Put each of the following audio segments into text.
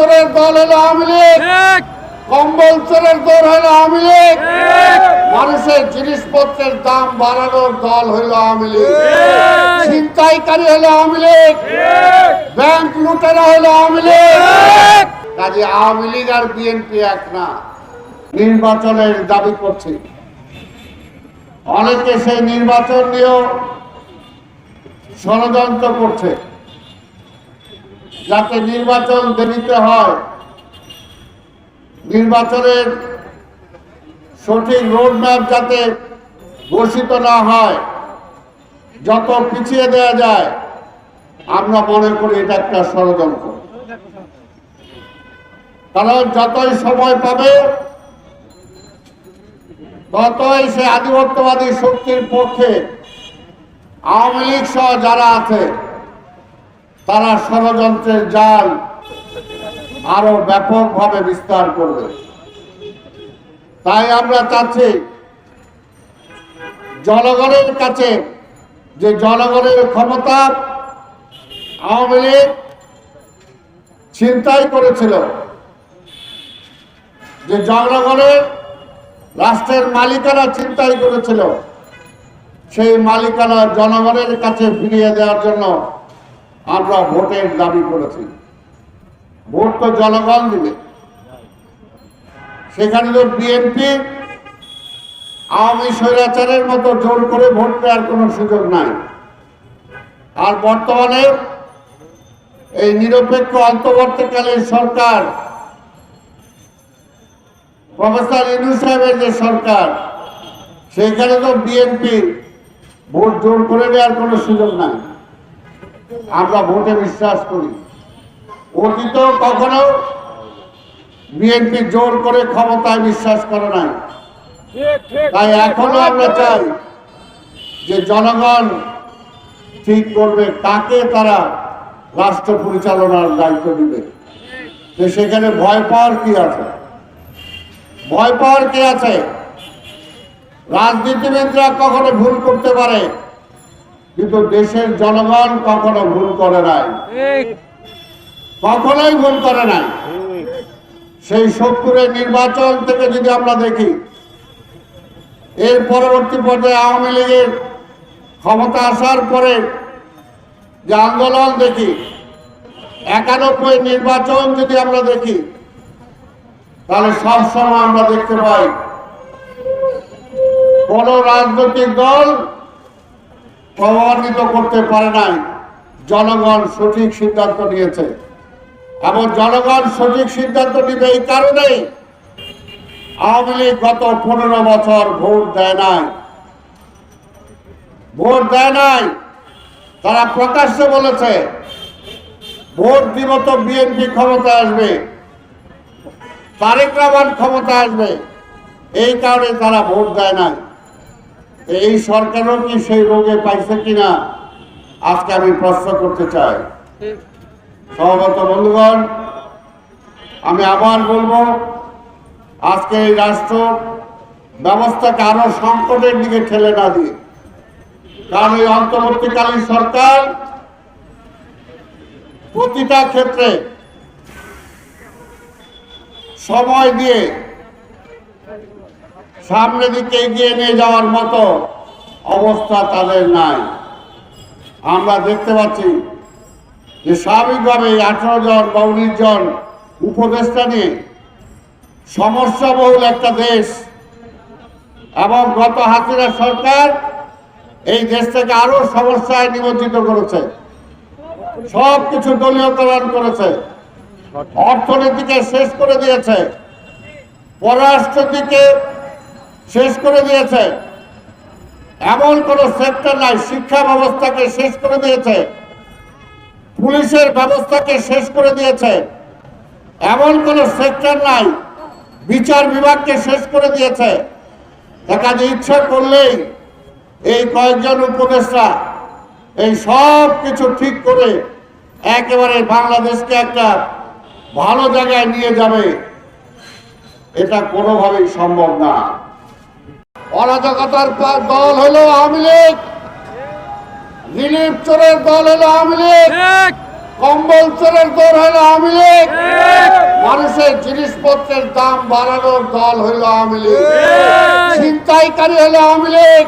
চোরের দল হলো আওয়ামী লীগ। কম্বল চোরের দল হলো আওয়ামী লীগ। মানুষের জিনিসপত্রের দাম বাড়ানোর দল হলো আওয়ামী লীগ। ছিনতাইকারী হলো আওয়ামী লীগ। ব্যাংক লুটেরা হলো আওয়ামী লীগ। কাজে আওয়ামী লীগ আর বিএনপি এক না। নির্বাচনের দাবি করছে। অনেকে সেই নির্বাচন নিয়েও ষড়যন্ত্র করছে। যাতে নির্বাচন দেরিতে হয়, নির্বাচনের সঠিক রোডম্যাপ যাতে ঘোষিত না হয়, যত পিছিয়ে দেওয়া যায়, আমরা মনে করি এটা একটা ষড়যন্ত্র। কারণ যতই সময় পাবে, ততই সে আধিপত্যবাদী শক্তির পক্ষে আওয়ামী লীগ সহ যারা আছে তারা ষড়যন্ত্রের জাল আরও ব্যাপকভাবে বিস্তার করবে। তাই আমরা চাচ্ছি জনগণের কাছে যে জনগণের ক্ষমতা আওয়ামী লীগ ছিনতাই করেছিল, যে জনগণের রাষ্ট্রের মালিকানা চিন্তাই করেছিল, সেই মালিকানা জনগণের কাছে ফিরিয়ে দেওয়ার জন্য আমরা ভোটের দাবি করেছি। ভোট তো জনগণ দিবে। সেখানে তো বিএনপি আওয়ামী স্বৈরাচারের মতো জোর করে ভোট দেওয়ার কোনো সুযোগ নাই। আর বর্তমানে এই নিরপেক্ষ অন্তর্বর্তীকালীন সরকার, প্রফেসর ইনু সাহেবের যে সরকার, সেখানে তো বিএনপি ভোট জোর করে দেওয়ার কোনো সুযোগ নাই। আমরা ভোটে বিশ্বাস করি। অতীত কখনো বিএনপি জোর করে ক্ষমতায় বিশ্বাস করে নাই। তাই এখনও আমরা চাই যে জনগণ ঠিক করবে কাকে তারা রাষ্ট্র পরিচালনার দায়িত্ব দিবে। যে সেখানে ভয় পাওয়ার কি আছে? ভয় পাওয়ার কি আছে? রাজনীতিবিদরা কখনো ভুল করতে পারে। কিন্তু দেশের জনগণ কখনো ভুল করে নাই। কখনোই ভুল করে নাই। সেই সত্তরের নির্বাচন থেকে যদি আমরা দেখি এর পরবর্তী পর্যায়ে আওয়ামী লীগের ক্ষমতা আসার পরে যে আন্দোলন দেখি একানব্বই নির্বাচন যদি আমরা দেখি তাহলে সবসময় আমরা দেখতে পাই কোন রাজনৈতিক দল প্রভাবান্বিত করতে পারে নাই। জনগণ সঠিক সিদ্ধান্ত নিয়েছে। এবং জনগণ সঠিক সিদ্ধান্ত নিবে এই কারণেই আওয়ামী লীগ গত পনেরো বছর ভোট দেয় নাই। ভোট দেয় নাই। তারা প্রকাশ্যে বলেছে, ভোট দিব তো বিএনপি ক্ষমতা আসবে, তারেক রহমান ক্ষমতা আসবে। এই কারণে তারা ভোট দেয় নাই। এই সরকারও কি সেই রোগে পাইছে কিনা? আজকে আমি প্রশ্ন করতে চাই। ঠিক সহগত বন্ধুগণ, আমি আবার বলব, আজকে এই রাষ্ট্র ব্যবস্থাকে আরও সংকটের দিকে ঠেলে না দিয়ে। কারণ এই অন্তর্বর্তীকালীন সরকার প্রতিটা ক্ষেত্রে সময় দিয়ে সামনে দিকে এগিয়ে নিয়ে যাওয়ার মতো অবস্থা তাদের নাই। আমরা দেখতে পাচ্ছি যে স্বাভাবিকভাবে আঠারো জন বা উনিশ জন উপদেষ্টা নিয়ে সমস্যাবহুল একটা দেশ। এবং গত হাসিনা সরকার এই দেশটাকে আরও সমস্যায় নিমজ্জিত করেছে। সব কিছু দলীয় দলীয়করণ করেছে। অর্থনীতিকে শেষ করে দিয়েছে। পররাষ্ট্রনীতিকে শেষ করে দিয়েছে। এমন কোন সেক্টর নাই, শিক্ষা ব্যবস্থাকে শেষ করে দিয়েছে। পুলিশের ব্যবস্থাকে শেষ করে দিয়েছে। এমন কোন সেক্টর নাই, বিচার বিভাগকে শেষ করে দিয়েছে। দেখা যে ইচ্ছা করলেই এই কয়েকজন উপদেষ্টা এই সব কিছু ঠিক করে একেবারে বাংলাদেশকে একটা ভালো জায়গায় নিয়ে যাবে। এটা কোনোভাবেই সম্ভব না। অরাজকতার দল হলো আওয়ামী লীগ। রিলিফ চোরের দল হলো আওয়ামী লীগ। কম্বল চোরের দল হলো আওয়ামী লীগ। মানুষের জিনিসপত্রের দাম বাড়ানোর দল হইল আওয়ামী লীগ। ছিনতাইকারী হইল আওয়ামী লীগ।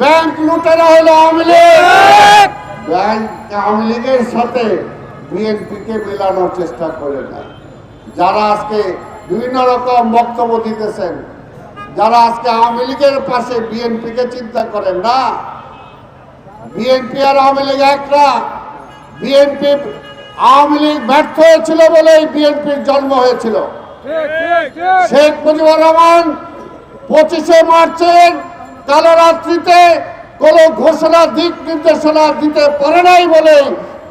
ব্যাংক লুটেরা হইল আওয়ামী লীগ। ব্যাংক আওয়ামী লীগের সাথে বিএনপিকে মেলানোর চেষ্টা করে না। যারা আজকে বিভিন্ন রকম বক্তব্য দিতেছেন যারা আজকে আওয়ামী লীগের পাশে বিএনপিকে চিন্তা করেন না বিএনপি আর আওয়ামী লীগ একটা বিএনপি আওয়ামী লীগ ব্যর্থ হয়েছিল বলেই বিএনপির জন্ম হয়েছিল। শেখ মুজিবুর রহমান পঁচিশে মার্চের কালো রাত্রিতে কোন ঘোষণা, দিক নির্দেশনা দিতে পারে নাই বলে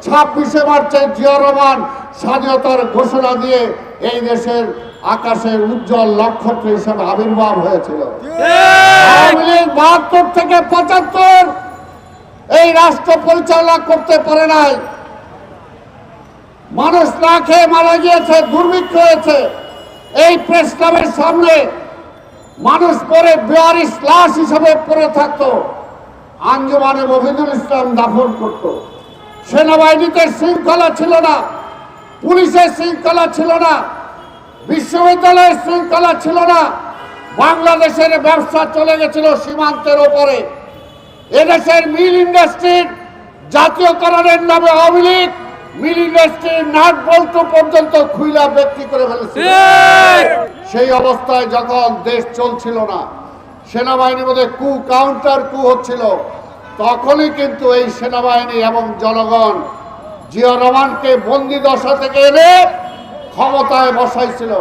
ছাব্বিশে মার্চে জিয়া রহমান স্বাধীনতার ঘোষণা দিয়ে এই দেশের আকাশের উজ্জ্বল নক্ষত্র হিসেবে আবির্ভাব হয়েছিল। আওয়ামী লীগ বাহাত্তর থেকে পঁচাত্তর এই রাষ্ট্র পরিচালনা করতে পারে নাই। মানুষ না খেয়ে মারা গিয়েছে দুর্ভিক্ষ হয়েছে। এই প্রেস ক্লাবের সামনে মানুষ পরে বেয়ারিশ লাশ হিসাবে পড়ে থাকতো। আঞ্জুমানে মফিদুল ইসলাম দাফন করত। সেনাবাহিনীতে শৃঙ্খলা ছিল না পুলিশের শৃঙ্খলা ছিল না। বিশ্ববিদ্যালয়ের শৃঙ্খলা ছিল না। বাংলাদেশের ব্যবসা চলে গেছিল সীমান্তের ওপরে। এদেশের মিল ইন্ডাস্ট্রির জাতীয়করণের নামে আওয়ামী লীগ মিল ইন্ডাস্ট্রির নাট বল্টু পর্যন্ত খুইলা ব্যক্তি করে ফেলেছিল। ঠিক। সেই অবস্থায় যখন দেশ চলছিল না সেনাবাহিনীর মধ্যে কু কাউন্টার কু হচ্ছিল তখনই কিন্তু এই সেনাবাহিনী এবং জনগণ জিয়া রহমানকে বন্দি দশা থেকে এনে ক্ষমতায় বসাইছিল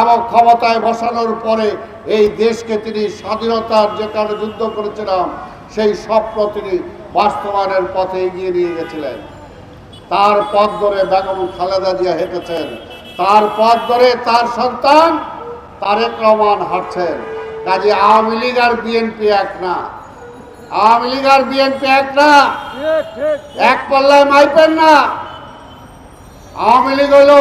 এবং ক্ষমতায় বসানোর পরে এই দেশকে তিনি স্বাধীনতার যে কারণে যুদ্ধ করেছিলাম, সেই স্বপ্ন তিনি বাস্তবায়নের পথে এগিয়ে নিয়ে গেছিলেন। তার পথ ধরে বেগম খালেদা জিয়া হেঁটেছেন। তার পথ ধরে তার সন্তান তারেক রহমান হাঁটছেন। কাজে আওয়ামী লীগ আর বিএনপি এক না। আওয়ামী লীগ আর বিএনপি এক না। এক পাল্লায় মাইপেন না। আওয়ামী লীগ হইল